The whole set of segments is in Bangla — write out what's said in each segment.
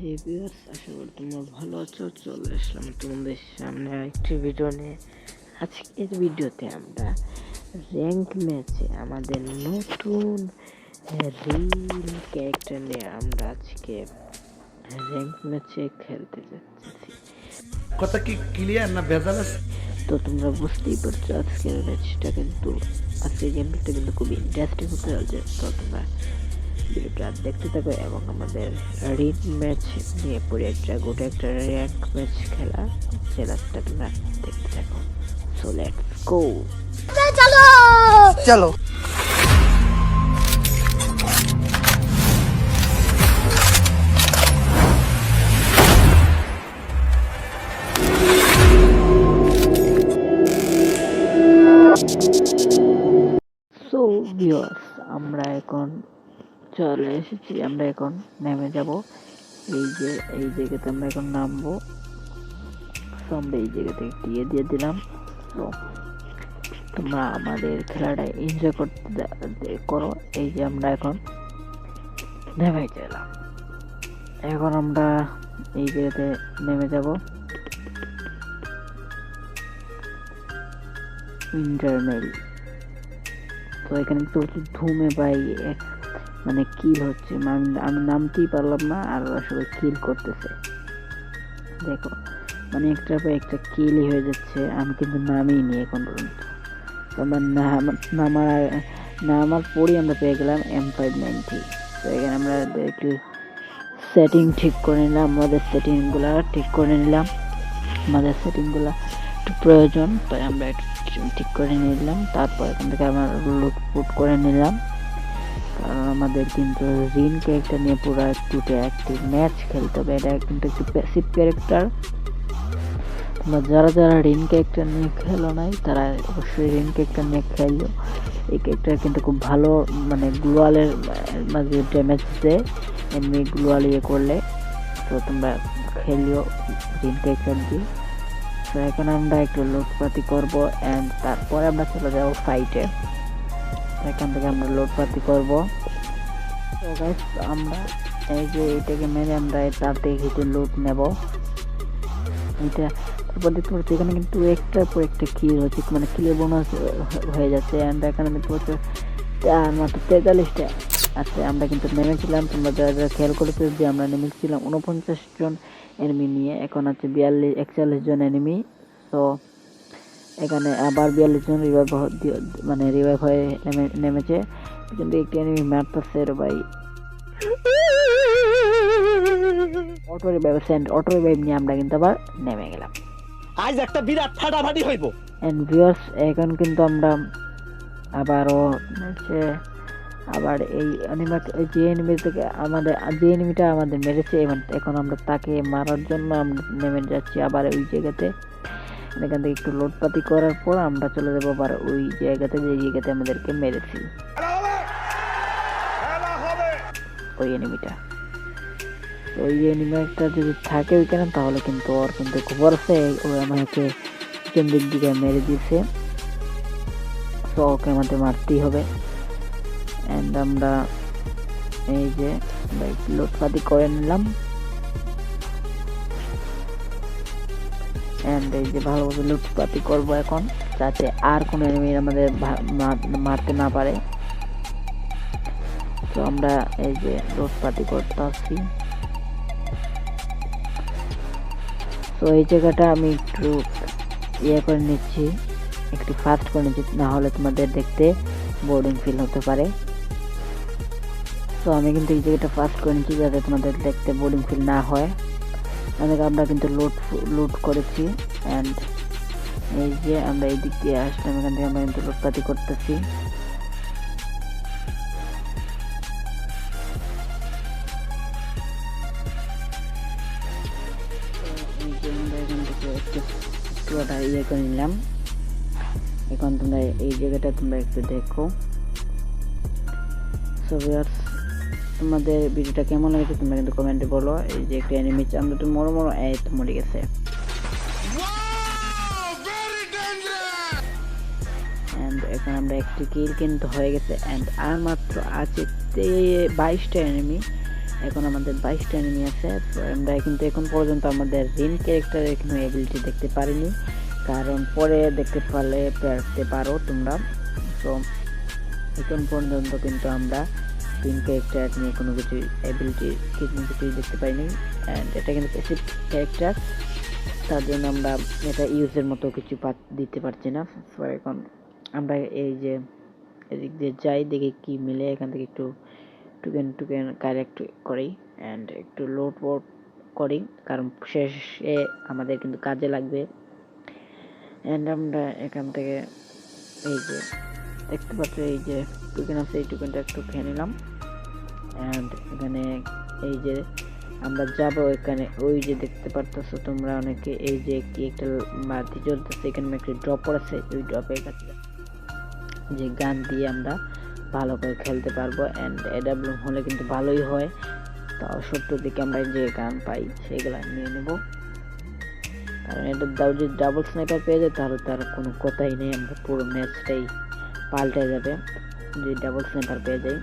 হে ভিউয়ার্স আশা করি তোমরা ভালো আছো চলে আসলাম তোমাদের সামনে একটি ভিডিও নিয়ে। আজকের ভিডিওতে আমরা র্যাঙ্ক ম্যাচে আমাদের নতুন রিল ক্যারেক্টার নিয়ে আমরা আজকে র্যাঙ্ক ম্যাচে খেলতে যাচ্ছি। কথা কি ক্লিয়ার না ভেজাল তো তোমরা বুঝতেই পারছ আজকের ম্যাচটা কিন্তু আজকের গেমটা কিন্তু খুবই ইন্টারেস্টিং হতে চলছে তো তোমরা ভিডিওটা দেখতে থাকো এবং আমাদের রিড ম্যাচ নিয়ে পড়ে একটা গোটে একটা র্যাঙ্ক ম্যাচ খেলা সেলাটা তোমরা দেখতে থাকো। সো লেটস গো চলো! সো চলে এসেছি আমরা এখন নেমে যাব। এই যে এই জায়গাতে আমরা এখন নামবো। So, আমরা এই জায়গা থেকে দিয়ে দিয়ে দিলাম। তো তোমরা আমাদের খেলাটা এনজয় করতে করো। এই যে আমরা এখন নেমে গেলাম। এখন আমরা এই জায়গাতে নেমে যাব। ইন্টারনেল তো এখানে প্রচুর ধুমে ভাই মানে কিল হচ্ছে। আমি নামতেই পারলাম না আর আসলে কিল করতেছে। দেখো মানে একটার পর একটা কিলই হয়ে যাচ্ছে। আমি কিন্তু নামিই নি এখন পর্যন্ত। তো আমার নাম- নামার নামার পরই আমরা পেয়ে গেলাম এম ফাইভ নাইনটি তো এখানে আমরা একটু সেটিং ঠিক করে নিলাম। আমাদের সেটিংগুলো ঠিক করে নিলাম। আমাদের সেটিংগুলো একটু প্রয়োজন, তাই আমরা একটু ঠিক করে নিলাম। তারপর এখান থেকে আমরা লুটপুট করে নিলাম। কারণ আমাদের কিন্তু রিন ক্যারেক্টার নিয়ে পুরো একটু একটি ম্যাচ খেলতে হবে। এটা কিন্তু একটু প্যাসিভ ক্যারেক্টার তোমরা যারা যারা রিন ক্যারেক্টার নিয়ে খেলো নাই, তারা অবশ্যই রিন ক্যারেক্টার নিয়ে খেললো এই ক্যারেক্টার কিন্তু খুব ভালো মানে গ্লোয়ালের মাঝে ড্যামেজ দেয় এমনি গ্লোয়াল ইয়ে করলে। তো তোমরা খেলিও রিন ক্যারেক্টার দিয়ে। তো এখন আমরা একটু লোটপাতি করব অ্যান্ড তারপরে আমরা চলে যাব ফাইটে এখান থেকে আমরা লোটপাতি করব। তো গাইস আমরা এই যে এটাকে মেরে আমরা তার থেকে কিছু লুট নেব। এটা তারপর দেখতে পাচ্ছি এখানে কিন্তু একটার পর একটা কিল হচ্ছে মানে কিলের বোনাস হয়ে যাচ্ছে। অ্যান্ড এখানে দেখতে পাচ্ছ মাত্র তেতাল্লিশটা। আচ্ছা আমরা কিন্তু নেমেছিলাম তোমরা যারা যারা খেয়াল করেছ যে আমরা নেমেছিলাম উনপঞ্চাশ জন এনিমি নিয়ে এখন আছে বিয়াল্লিশ একচল্লিশ জন এনিমি তো এখানে আবার বিয়াল্লিশ জন রিভাইভ মানে রিভাইভ হয়ে নেমে নেমেছে। কিন্তু একটি এনিমি মারতেছে রে ভাই। Auto revive send auto revive নিয়ে আমরা কিন্তু আবার নেমে গেলাম। আজ একটা বিরাট ফাটাফাটি হইব। এন্ড ভিউয়ার্স এখন কিন্তু আমরা আবারও হচ্ছে আবার এই অ্যানিমা যে এনিমি থেকে আমাদের যে এনিমিটা আমাদের মেরেছে এবং এখন আমরা তাকে মারার জন্য আমরা নেমে যাচ্ছি আবার ওই জায়গাতে। এখান থেকে একটু লোটপাতি করার পর আমরা চলে যাব আবার ওই জায়গাতে যে জায়গাতে আমাদেরকে মেরেছি। ওই এনিমিটা ওই এনিমিটা যদি থাকে ওইখানে তাহলে কিন্তু ওর কিন্তু খবর আছে ও আমাকে কেন্দ্রিক দিকে মেরে দিয়েছে। তো ওকে আমাদের মারতেই হবে। অ্যান্ড আমরা এই যে বাইক লোটপাতি করে নিলাম অ্যান্ড এই যে ভালোভাবে লুটপাতি করব এখন, যাতে আর কোনো এনিমি আমাদের মারতে না পারে। তো আমরা এই যে লুটপাতি করতে আসছি তো এই জায়গাটা আমি একটু ইয়ে করে নিচ্ছি, একটু ফাস্ট করে নিচ্ছি না হলে তোমাদের দেখতে বোর্ডিং ফিল হতে পারে। তো আমি কিন্তু এই জায়গাটা ফাস্ট করে নিচ্ছি যাতে তোমাদের দেখতে বোরিং ফিল না হয়। অনেক আমরা কিন্তু লুট লুট করেছি অ্যান্ড এই যে আমরা এই দিক দিয়ে আসলাম, এখান থেকে আমরা কিন্তু লুটপাতি করতেছি। ইয়ে করে নিলাম। এখন তোমরা এই জায়গাটা তোমরা একটু দেখো। তোমাদের ভিডিওটা কেমন লেগেছে তোমরা কিন্তু কমেন্টে বলো। এই যে একটা এনিমি চান্দ তুমি মরো মরো, এই তো মরে গেছে। এখন আমরা একটি কিল কিন্তু হয়ে গেছে। আর মাত্র আছে বাইশটা এনিমি এখন আমাদের বাইশটা এনিমি আছে। আমরা কিন্তু এখন পর্যন্ত আমাদের রিন ক্যারেক্টারের কোনো এবিলিটি দেখতে পারিনি। কারণ পরে দেখতে পারলে পেতে পারো তোমরা। তো এখন পর্যন্ত কিন্তু আমরা রিন ক্যারেক্টার নিয়ে কোনো কিছু এবিলিটি কোনো কিছুই দেখতে পাইনি। অ্যান্ড এটা কিন্তু প্যাসিভ ক্যারেক্টার তার জন্য আমরা এটা ইউজের মতো কিছু পা- দিতে পারছি না। এখন আমরা এই যে, এদিক দিয়ে যাই, দেখি কি মিলে, এখান থেকে একটু টুকেন টুকেন কালেক্ট করি অ্যান্ড একটু লোড বোর্ড করি, কারণ শেষে আমাদের কিন্তু কাজে লাগবে। অ্যান্ড আমরা এখান থেকে এই যে দেখতে পাচ্ছ এই যে টুকেন আছে, এই টুকেনটা একটু খেয়ে নিলাম। অ্যান্ড এখানে এই যে আমরা যাব এখানে, ওই যে দেখতে পারতেছো তোমরা অনেকে, এই যে কি একটা বাতি জ্বলতেছে, এখানে একটা ড্রপ পড়েছে, ওই ড্রপের কাছে যে গান দিয়ে আমরা ভালো করে খেলতে পারব। অ্যান্ড এডাব্লিউ হলে কিন্তু ভালোই হয়। তাও সত্তর দিকে আমরা যে গান পাই, সেগুলো নিয়ে নেব। কারণ এটা যদি ডাবল স্নাইপার পেয়ে যায় তাহলে তার কোনো কথাই নেই, আমরা পুরো ম্যাচটাই পাল্টে যাবে যদি ডাবল স্নাইপার পেয়ে যাই।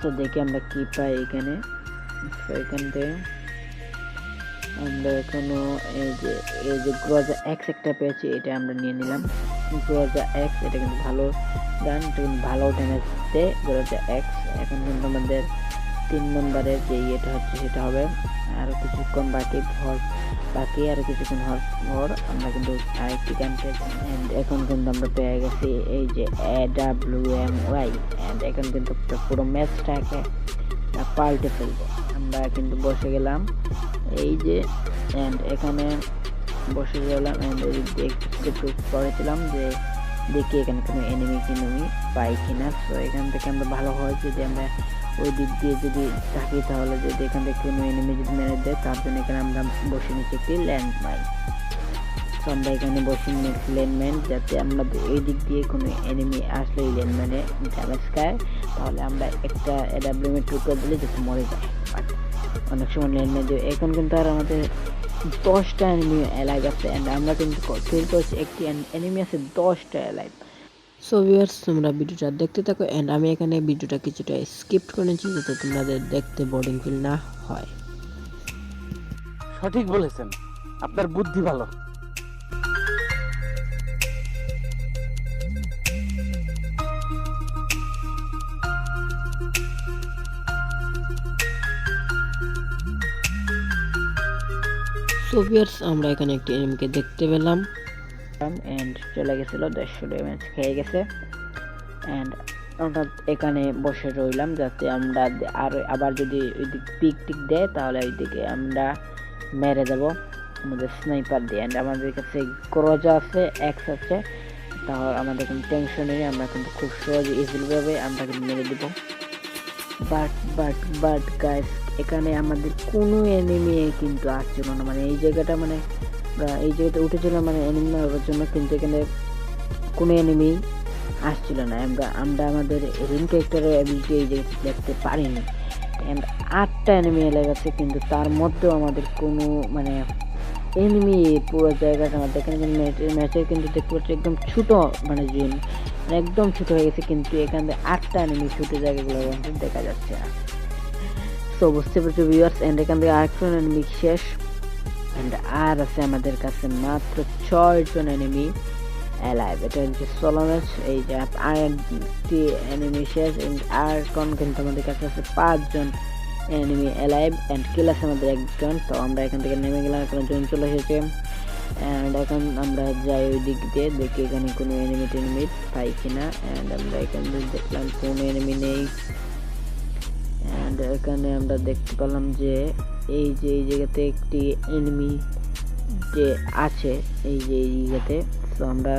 তো দেখি আমরা কি পাই এখানে। তো এখান থেকে আমরা এখনও এই যে এই যে গ্রোজা এক্স একটা পেয়েছি, এটা আমরা নিয়ে নিলাম। গ্রোজা এক্স এটা কিন্তু ভালো গান এটা কিন্তু ভালো ড্যামেজ দেয় গ্রোজা এক্স এখন কিন্তু আমাদের তিন নম্বরের যে ইয়েটা হচ্ছে সেটা হবে। আরও কিছুক্ষণ বাকি ভর, বাকি আরও কিছুক্ষণ হওয়ার পর আমরা কিন্তু আরেকটি গান পেয়েছি অ্যান্ড এখন কিন্তু আমরা পেয়ে গেছি এই যে A W M Y and এখন কিন্তু পুরো ম্যাচটাকে পাল্টে ফেলব। আমরা কিন্তু বসে গেলাম এই যে অ্যান্ড এখানে বসে গেলাম অ্যান্ড একটু করেছিলাম যে দেখি এখানে কোনো এনিমি কিনুমি পাই কিনা। তো এখান থেকে আমরা ভালো হয় যদি আমরা ওই দিক দিয়ে যদি থাকি তাহলে যদি এখান থেকে কোনো এনিমি যদি মেরে দেয়, তার জন্য এখানে আমরা বসে নিচ্ছি একটি ল্যান্ড মাইন তো আমরা এখানে বসে নিচ্ছি ল্যান্ডম্যান যাতে আমরা এই দিক দিয়ে কোনো এনিমি আসলে এই ল্যান্ডম্যানে ড্যামেজ খায় তাহলে আমরা একটা এডাব্লিউএমের টুকরো দিলে যাতে মরে যায়। অনেক সময় ল্যান্ডম্যান দিয়ে এখন কিন্তু আর আমাদের দশটা এনিমি এলাইভ আছে অ্যান্ড আমরা কিন্তু ফিল করছি একটি এনিমি আছে দশটা এলাইভ সো ভিউয়ার্স তোমরা ভিডিওটা দেখতে থাকো এন্ড আমি এখানে ভিডিওটা কিছুটা স্কিপ করেছি যাতে তোমাদের দেখতে বোর্ডিং ফিল না হয়। সঠিক বলেছেন। আপনার বুদ্ধি ভালো। সো ভিউয়ার্স আমরা এখানে একটি এনিমিকে দেখতে পেলাম। অ্যান্ড চলে গেছিল দেড়শো ড্যামেজ খেয়ে গেছে। অ্যান্ড আমরা এখানে বসে রইলাম যাতে আমরা আর আবার যদি ওইদিক পিক টিক দেয় তাহলে ওইদিকে আমরা মেরে দেব আমাদের স্নাইপার দিয়ে। অ্যান্ড আমাদের কাছে ক্রজা আছে এক্স আছে, তাহলে আমাদের কোনো টেনশন নেই, আমরা কিন্তু খুব সহজে ইজিলিভাবে আমরা কিন্তু মেরে দেবো। বাট বাট বাট গাইস এখানে আমাদের কোনো এনিমি কিন্তু আসছিল না। মানে এই জায়গাটা মানে এই জায়গাটা উঠেছিলাম মানে এনিমি মারার জন্য, কিন্তু এখানে কোনো এনিমি আসছিল না। আমরা আমরা আমাদের রিং ক্যারেক্টারের অ্যাবিলিটি এই জায়গাতে দেখতে পারিনি। অ্যান্ড আটটা এনিমি এলাকা আছে, কিন্তু তার মধ্যেও আমাদের কোনো মানে এনিমি পুরো জায়গাটা আমাদের এখানে ম্যাচের কিন্তু দেখতে পাচ্ছি একদম ছোট মানে জিম মানে একদম ছোটো হয়ে গেছে, কিন্তু এখান আটটা এনিমি ছোটো জায়গাগুলো দেখা যাচ্ছে না। তো বুঝতে পারছ ভিউয়ার্স এন্ড এখান থেকে আরেকটা এনিমি শেষ এন্ড আর আছে আমাদের কাছে মাত্র ছয় জন এনিমি অ্যালাইভ এটা হচ্ছে সোলো ম্যাচ এই যে আর একটি এনিমি শেষ, and আর কোন কিন্তু আমাদের কাছে আছে পাঁচজন এনিমি অ্যালাইভ অ্যান্ড কিল আছে আমাদের একজন। তো আমরা এখান থেকে নেমে গেলাম, এখন জন চলে এসেছে। অ্যান্ড এখন আমরা যাই ওই দিক দিয়ে, দেখি এখানে কোনো এনিমি টেনিমি পাই কিনা। অ্যান্ড আমরা এখান থেকে দেখলাম কোনো এনিমি নেই। অ্যান্ড এখানে আমরা দেখতে পেলাম যে এই যে, এই জায়গাতে একটি এনিমি যে আছে, এই যে, এই জায়গাতে। তো আমরা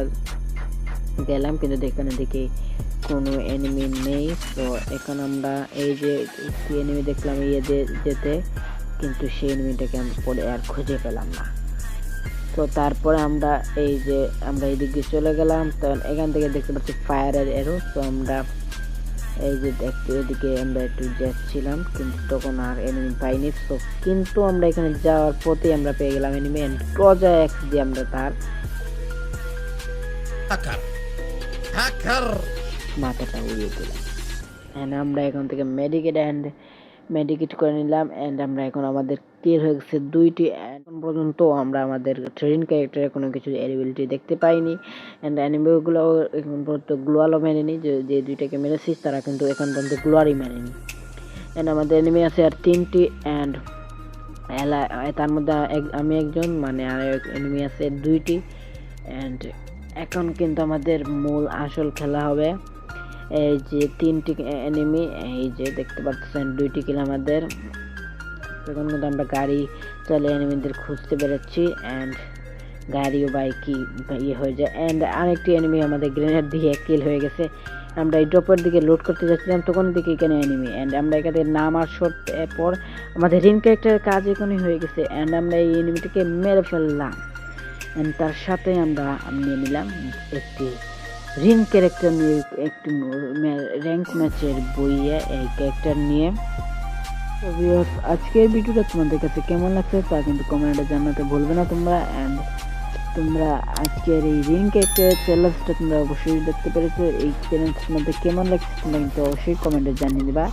গেলাম, কিন্তু এখানে দেখি কোনো এনিমি নেই। তো এখন আমরা এই যে একটি এনিমি দেখলাম ইয়ে যেতে, কিন্তু সেই এনিমিটাকে আমরা পরে আর খুঁজে পেলাম না। তো তারপরে আমরা এই যে আমরা এইদিক দিয়ে চলে গেলাম। তো এখান থেকে দেখতে পাচ্ছি ফায়ারের এরো তো আমরা এই যে একটু এদিকে আমরা একটু যাচ্ছিলাম কিন্তু তখন আর এনিমি পাইনি। তো কিন্তু আমরা এখানে যাওয়ার পথে আমরা পেয়ে গেলাম এনিমি এন্ড ক্রজা এক্স দিয়ে আমরা তার মাথাটা উড়িয়ে দিলাম। অ্যান্ড আমরা এখান থেকে মেডিকেট এন্ড মেডিকেট করে নিলাম। এন্ড আমরা এখন আমাদের ক্লিয়ার হয়ে গেছে দুইটি এখন পর্যন্ত আমরা আমাদের ট্রেন ক্যারেক্টারে কোনো কিছু এলিবিলিটি দেখতে পাইনি অ্যান্ড অ্যানিমেগুলো এখন পর্যন্ত গ্লোয়ালও মেনেনি যে যে দুইটাকে মেরেছিস তারা কিন্তু এখন পর্যন্ত গ্লোয়ারই মেনেনি অ্যান্ড আমাদের এনিমি আছে আর তিনটি অ্যান্ড এলা, তার মধ্যে আমি একজন মানে আর এনিমি আছে দুইটি অ্যান্ড এখন কিন্তু আমাদের মূল আসল খেলা হবে এই যে তিনটি এনিমি এই যে দেখতে পাচ্ছেন দুইটি কিল আমাদের। এখন কিন্তু আমরা গাড়ি চলে এনিমিদের খুঁজতে বেরোচ্ছি অ্যান্ড গাড়ি বাইকই ইয়ে হয়ে যায় অ্যান্ড আরেকটি এনিমি আমাদের গ্রেনেড দিয়ে কিল হয়ে গেছে। আমরা এই ড্রপের দিকে লোড করতে যাচ্ছিলাম, তখন দিকে এখানে এনিমি অ্যান্ড আমরা এখানে নামার শট পর আমাদের রিন ক্যারেক্টারের কাজ এখনই হয়ে গেছে অ্যান্ড আমরা এই এনিমিটিকে মেরে ফেললাম। অ্যান্ড তার সাথে আমরা নিয়ে নিলাম একটি রিন ক্যারেক্টার নিয়ে, একটি র্যাঙ্ক ম্যাচের বইয়ে এই ক্যারেক্টার নিয়ে। Viewers, আজকের ভিডিওটা তোমাদের কাছে কেমন লাগছে তা কিন্তু কমেন্টে জানাতে ভুলবে না তোমরা অ্যান্ড তোমরা আজকের এই রিং ক্যারেক্টারের চ্যালেঞ্জটা তোমরা অবশ্যই দেখতে পেরেছ। এই চ্যালেঞ্জের মধ্যে কেমন লাগছে তোমরা কিন্তু অবশ্যই কমেন্টে জানিয়ে দিবা।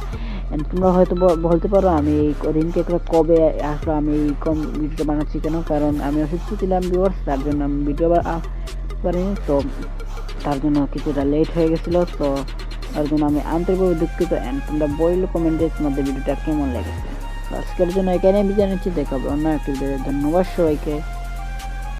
অ্যান্ড তোমরা হয়তো বলতে পারো আমি এই রিং ক্যারেক্টার কবে আসলো আমি এই কম ভিডিওটা বানাচ্ছি কেন? কারণ আমি অসুস্থ ছিলাম ভিউয়ার্স তার জন্য আমি ভিডিও পারিনি। তো তার জন্য কিছুটা লেট হয়ে গেছিল তো তার জন্য আমি আন্তরিকভাবে দুঃখিত অ্যান্ড তোমরা বইল কমেন্টে তোমাদের ভিডিওটা কেমন লেগেছে। আজকের জন্য এখানে আমি জানাচ্ছি দেখাবো অন্য একটি ধন্যবাদ সবাইকে।